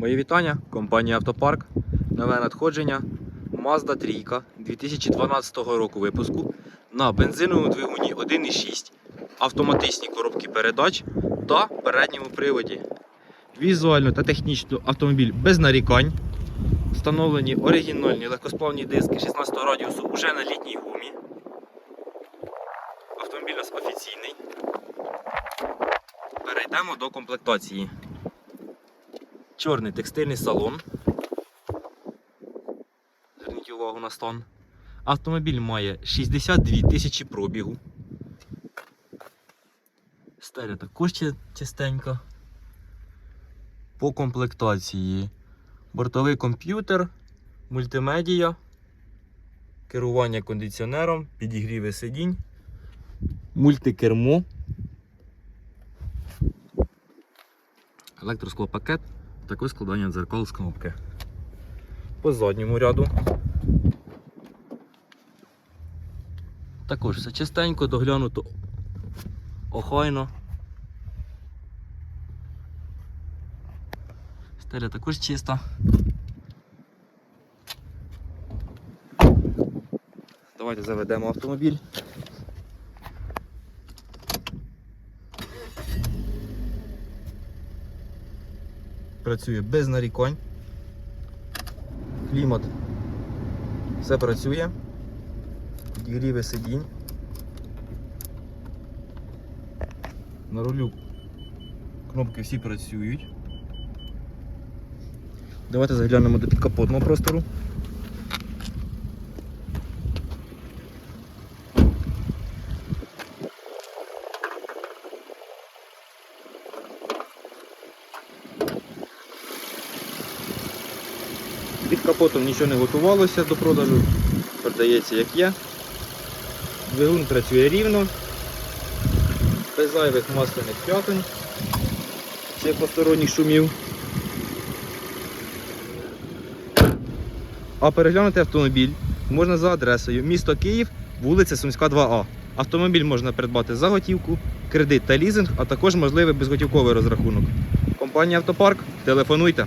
Мої вітання, компанія Автопарк. Нове надходження Mazda 3 2012 року випуску на бензиновому двигуні 1.6, автоматичній коробки передач та передньому приводі. Візуально та технічно автомобіль без нарікань. Встановлені оригінальні легкосплавні диски 16 радіусу уже на літній гумі. Автомобіль у нас офіційний. Перейдемо до комплектації. Чорний текстильний салон. Зверніть увагу на стан. Автомобіль має 62 тисячі пробігу. Стеля також чи- чистенька. По комплектації бортовий комп'ютер, мультимедія, керування кондиціонером, підігріви сидінь, мультикермо, електросклопакет, також складання дзеркал з кнопки. По задньому ряду. Також все чистенько, доглянуто охайно. Стеля також чиста. Давайте заведемо автомобіль. Працює без нарікань. Клімат. Все працює. Підігріви сидінь. На рулю кнопки всі працюють. Давайте заглянемо до підкапотного простору. Під капотом нічого не готувалося до продажу, продається як є. Двигун працює рівно, без зайвих масляних п'ятень, чи посторонніх шумів. А переглянути автомобіль можна за адресою місто Київ, вулиця Сумська 2А. Автомобіль можна придбати за готівку, кредит та лізинг, а також можливий безготівковий розрахунок. Компанія Автопарк. Телефонуйте.